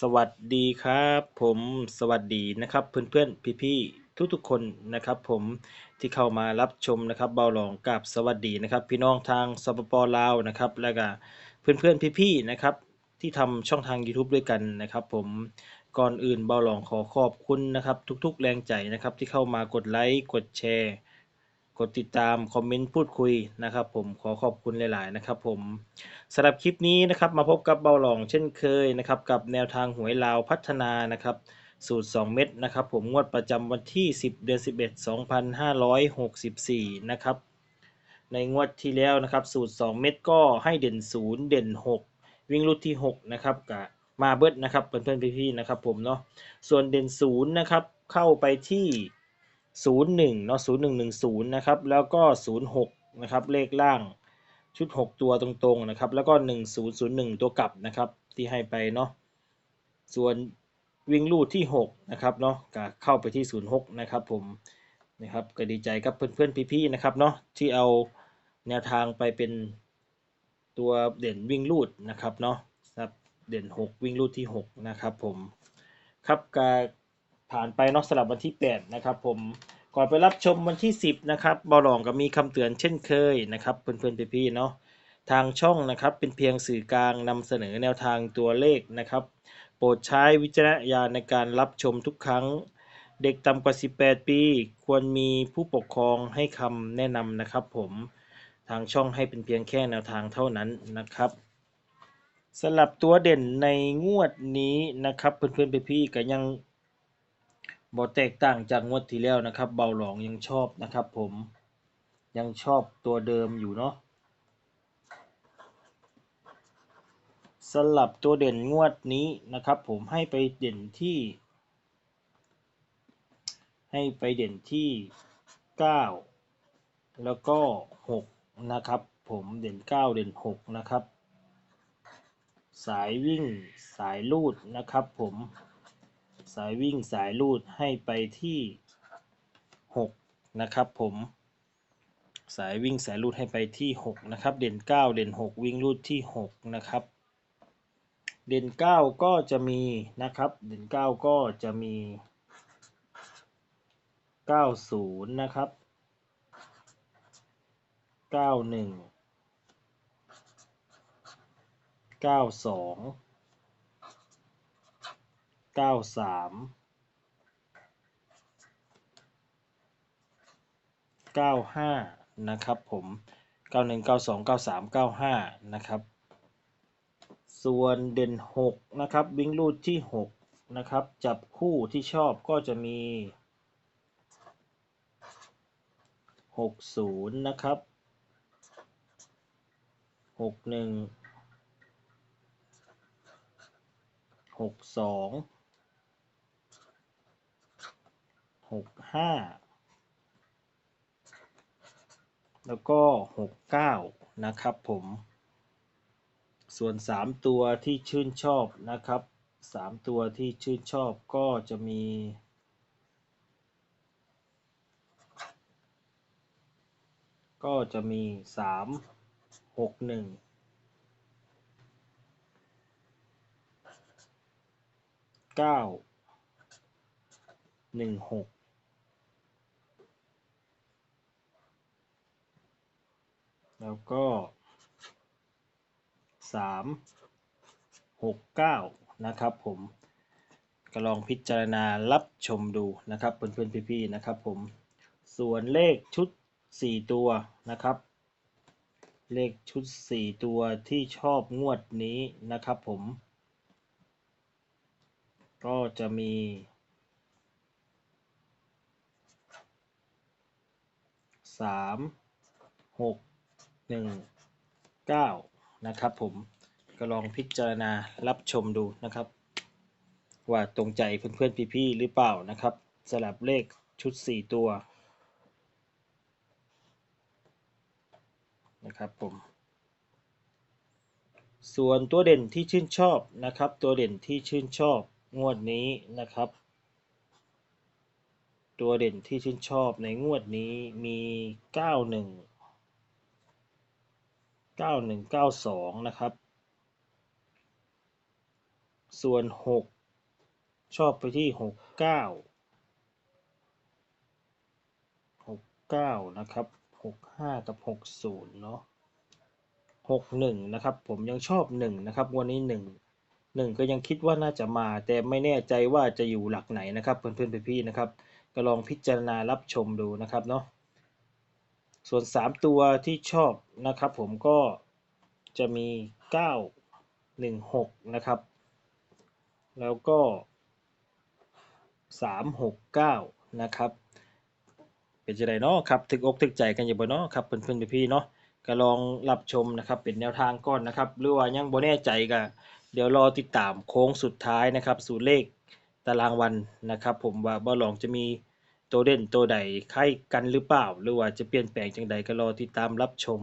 สวัสดีครับผมสวัสดีนะครับเพื่อนๆพี่ๆทุกๆคนนะครับผมที่เข้ามารับชมนะครับเบาหลองกับสวัสดีนะครับ พี่น้องทางสปปลาวนะครับแล้วก็เพื่อนๆพี่ๆนะครับที่ทำช่องทาง YouTube ด้วยกันนะครับ ผมก่อนอื่นเบาหลองขอขอบคุณนะครับ ทุกๆ แรงใจนะครับที่เข้ามากดไลค์กดแชร์ กดติดตาม คอมเมนต์พูดคุยนะครับ ผมขอขอบคุณหลาย ๆ นะครับ ผมสำหรับคลิปนี้นะครับมาพบกับเบาหลองเช่นเคยนะครับกับแนวทางหวยลาวพัฒนานะครับสูตร 2 เม็ดนะครับ ผมงวดประจำวันที่ 10 เดือน 11 2564 นะครับ ในงวดที่แล้วนะครับ สูตร 2 เม็ดก็ให้เด่น 0 เด่น 6 วิ่งรูดที่ 6 นะครับกับมาเบิดนะครับเพื่อนๆพี่ๆนะครับ ผมเนาะส่วนเด่น 0 นะครับ เข้าไปที่ 01เนาะ0110นะครับแล้วก็ 06นะครับเลขล่างชุด 6 ตัวตรงๆนะครับแล้วก็ 1001 ตัวกลับนะครับที่ให้ไปเนาะส่วนวิ่งลูดที่6นะครับเนาะก็เข้าไปที่ 06นะครับผมนะครับก็ดีใจกับเพื่อนๆพี่ๆนะครับเนาะที่เอาแนวทางไปเป็นตัวเด่นวิ่งลูดนะครับเนาะครับเด่น 6 วิ่งลูดที่ 6 นะครับผมครับก็ ผ่านไปเนาะสำหรับวันที่ 8 นะครับผมก่อนไปรับชมวันที่ 10 นะครับบอลองก็มีคำเตือนเช่นเคยนะครับเพื่อนๆพี่ๆเนาะทางช่องนะครับเป็นเพียงสื่อกลางนำเสนอแนวทางตัวเลขนะครับ โปรดใช้วิจารณญาณในการรับชมทุกครั้ง เด็กต่ำกว่า 18 ปี ควรมีผู้ปกครองให้คำแนะนำนะครับผมทางช่องให้เป็นเพียงแค่แนวทางเท่านั้นนะครับสำหรับตัวเด่นในงวดนี้นะครับเพื่อนๆพี่ๆก็ยัง บ่แตกต่างจากงวดที่แล้วนะครับเบาหลองยังชอบนะครับผมยังชอบตัวเดิมอยู่เนาะสลับตัวเด่นงวดนี้นะครับผมให้ไปเด่นที่ ให้ไปเด่นที่ 9 แล้วก็ 6 นะครับผมเด่น 9 เด่น 6 นะครับ สายวิ่งสายลูดนะครับผมายวิ่งสายลูดให้ไปที่ 6 นะครับผม สายวิ่งสายลูดให้ไปที่ 6 นะครับ เด่น 9 เด่น 6 วิ่งลูดที่ 6 นะครับ เด่น 9 ก็จะมีนะครับ เด่น 9 ก็จะมี 90 นะครับ 91 92 93 95นะครับผม91 92 93 95นะครับส่วนเด่น6นะครับวิ่งรูดที่6นะครับจับคู่ที่ชอบก็จะมี60นะครับ 61 62 65แล้วก็69นะครับผม ส่วน3ตัวที่ชื่นชอบนะครับ3ตัวที่ชื่นชอบก็จะมีก็จะมี 3 6 1 9 1 6 แล้วก็3 6 9นะครับผมก็ลองพิจารณารับชมดูนะครับเพื่อนๆพี่ๆนะครับผมส่วนเลขชุด 4 ตัวนะครับ เลขชุด 4 ตัวที่ชอบงวดนี้นะครับผม ก็จะมีสามหก หนึ่งเก้านะครับผมก็ลองพิจารณารับชมดูนะครับ ว่าตรงใจเพื่อนๆพี่ๆหรือเปล่านะครับสลับเลขชุด 4 ตัวนะครับผมส่วนตัวเด่นที่ชื่นชอบนะครับ ตัวเด่นที่ชื่นชอบงวดนี้นะครับ ตัวเด่นที่ชื่นชอบในงวดนี้มี 91 91 92 นะครับ ส่วนหกชอบไปที่หกเก้าหกเก้านะครับหกห้ากับหกศูนย์เนาะหกหนึ่งนะครับ ผมยังชอบหนึ่งนะครับ วันนี้หนึ่งหนึ่งก็ยังคิดว่าน่าจะมา แต่ไม่แน่ใจว่าจะอยู่หลักไหนนะครับ เพื่อนๆพี่ๆนะครับ ก็ลองพิจารณารับชมดูนะครับเนาะ ส่วน 3 ตัวที่ชอบนะครับผมก็จะมี 9 1 6 นะครับ แล้วก็ 3 6 9 นะครับ เป็นจะไดเนาะครับถึกอกถึกใจกันอยู่บ่เนาะครับเพื่อนๆพี่ๆเนาะก็ลองรับชมนะครับเป็นแนวทางก่อนนะครับหรือว่ายังบ่แน่ใจก็เดี๋ยวรอติดตามโค้งสุดท้ายนะครับ สูตรเลขตารางวันนะครับ ผมว่าบ่ลองจะมี ตัวเด่นตัวใดคล้ายกันหรือเปล่า หรือว่าจะเปลี่ยนแปลงจังใดก็รอติดตามรับชม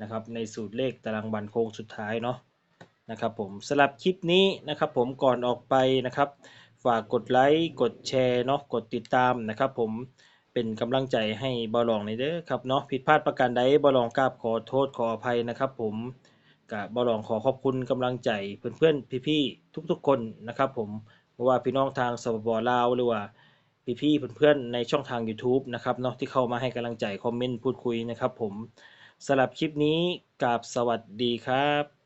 นะครับในสูตรเลขตารางวันโค้งสุดท้ายเนาะนะครับผมสำหรับคลิปนี้นะครับผมก่อนออกไปนะครับ ฝากกดไลค์กดแชร์เนาะกดติดตามนะครับผมเป็นกำลังใจให้บอลองในเด้อครับเนาะผิดพลาดประการใดบอลองกราบขอโทษขออภัยนะครับผมกับบอลองขอขอบคุณกำลังใจเพื่อนๆพี่ๆทุกๆคนนะครับผมเพราะว่าพี่น้องทางสปปลาวหรือว่า พี่ๆเพื่อนๆในช่องทาง YouTube นะครับเนาะที่เข้ามาให้กำลังใจคอมเมนต์พูดคุยนะครับผมสำหรับคลิปนี้กับสวัสดีครับ